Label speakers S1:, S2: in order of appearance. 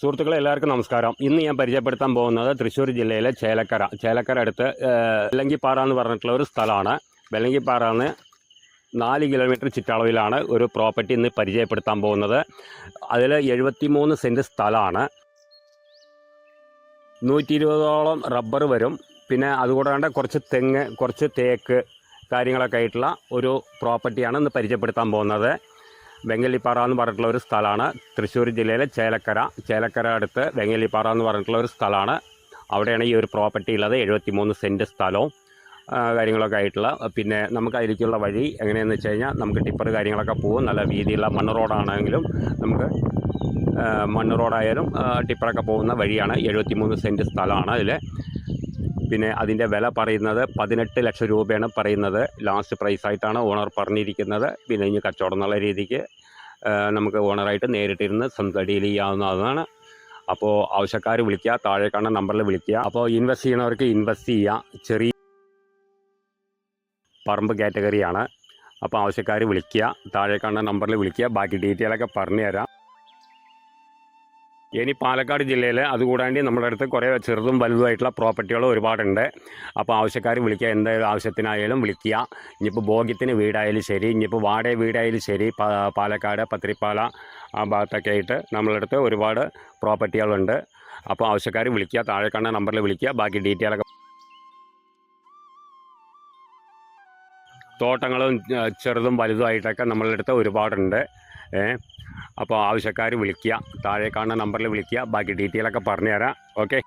S1: സുഹൃത്തുക്കളെ എല്ലാവർക്കും നമസ്കാരം. ഇന്ന് ഞാൻ പരിചയപ്പെടുത്താൻ പോകുന്നത് തൃശ്ശൂർ ജില്ലയിലെ ചേലക്കര. ചേലക്കര അടുത്ത് വെല്ലങ്കിപ്പാറ എന്ന് പറഞ്ഞിട്ടുള്ള ഒരു സ്ഥലമാണ്. വെല്ലങ്കിപ്പാറ എന്ന് നാല് കിലോമീറ്റർ ചുറ്റളവിലാണ് ഒരു പ്രോപ്പർട്ടി ഇന്ന് പരിചയപ്പെടുത്താൻ പോകുന്നത്. അതിൽ എഴുപത്തി മൂന്ന് സെന്റ് സ്ഥലമാണ്. നൂറ്റി ഇരുപതോളം റബ്ബർ വരും. പിന്നെ അതുകൂടാണ്ട് കുറച്ച് തെങ്ങ് കുറച്ച് തേക്ക് കാര്യങ്ങളൊക്കെ ആയിട്ടുള്ള ഒരു പ്രോപ്പർട്ടിയാണ് ഇന്ന് പരിചയപ്പെടുത്താൻ പോകുന്നത്. വെങ്ങലിപ്പാറ എന്ന് പറഞ്ഞിട്ടുള്ള ഒരു സ്ഥലമാണ്. തൃശ്ശൂർ ജില്ലയിലെ ചേലക്കര. ചേലക്കര അടുത്ത് വെങ്ങലിപ്പാറ എന്ന് പറഞ്ഞിട്ടുള്ള ഒരു സ്ഥലമാണ്. അവിടെയാണ് ഈ ഒരു പ്രോപ്പർട്ടി ഉള്ളത്. എഴുപത്തി മൂന്ന് സെന്റ് സ്ഥലവും കാര്യങ്ങളൊക്കെ ആയിട്ടുള്ള. പിന്നെ നമുക്ക് അതിലേക്കുള്ള വഴി എങ്ങനെയാണെന്ന് വെച്ച് കഴിഞ്ഞാൽ നമുക്ക് ടിപ്പർ കാര്യങ്ങളൊക്കെ പോകും. നല്ല വീതിയുള്ള മണ്ണ് റോഡാണെങ്കിലും നമുക്ക് മണ്ണ് റോഡായാലും ടിപ്പറൊക്കെ പോകുന്ന വഴിയാണ് എഴുപത്തി മൂന്ന് സെന്റ് സ്ഥലമാണ് അതിൽ പിന്നെ അതിന്റെ വില പറയുന്നത് പതിനെട്ട് ലക്ഷം രൂപയാണ് പറയുന്നത്. ലാസ്റ്റ് പ്രൈസായിട്ടാണ് ഓണർ പറഞ്ഞിരിക്കുന്നത്. പിന്നെ ഇനി കച്ചവടം എന്നുള്ള രീതിക്ക് നമുക്ക് ഓണറായിട്ട് നേരിട്ടിരുന്ന് ഡീൽ ചെയ്യാവുന്നതാണ്. അപ്പോൾ ആവശ്യക്കാർ വിളിക്കുക താഴെ കാണുന്ന നമ്പറിൽ വിളിക്കുക. അപ്പോൾ ഇൻവെസ്റ്റ് ചെയ്യുന്നവർക്ക് ഇൻവെസ്റ്റ് ചെയ്യുക ചെറിയ പറമ്പ് കാറ്റഗറിയാണ് അപ്പോൾ ആവശ്യക്കാർ വിളിക്കുക താഴെ കാണുന്ന നമ്പറിൽ വിളിക്കുക. ബാക്കി ഡീറ്റെയിലൊക്കെ പറഞ്ഞു തരാം ഇനി പാലക്കാട് ജില്ലയിൽ അതുകൂടാണ്ട് നമ്മുടെ അടുത്ത് കുറേ ചെറുതും വലുതുമായിട്ടുള്ള പ്രോപ്പർട്ടികൾ ഒരുപാടുണ്ട്. അപ്പോൾ ആവശ്യക്കാർ വിളിക്കുക എന്തായാലും ആവശ്യത്തിനായാലും വിളിക്കുക. ഇനിയിപ്പോൾ ഭോഗ്യത്തിന് വീടായാലും ശരി ഇനിയിപ്പോൾ വാടക വീടായാലും ശരി പാലക്കാട് പത്രിപ്പാല ആ ഭാഗത്തൊക്കെ ആയിട്ട് നമ്മളുടെ അടുത്ത് ഒരുപാട് പ്രോപ്പർട്ടികളുണ്ട്. അപ്പോൾ ആവശ്യക്കാർ വിളിക്കുക താഴെ കാണുന്ന നമ്പറിൽ വിളിക്കുക ബാക്കി ഡീറ്റെയിലൊക്കെ തോട്ടങ്ങളും ചെറുതും വലുതുമായിട്ടൊക്കെ നമ്മളുടെ അടുത്ത് ഒരുപാടുണ്ട്. അപ്പോൾ ആവശ്യക്കാർ വിളിക്കുക. താഴെ കാണുന്ന നമ്പറിൽ വിളിക്കുക. ബാക്കി ഡീറ്റെയിലൊക്കെ പറഞ്ഞുതരാം. ഓക്കെ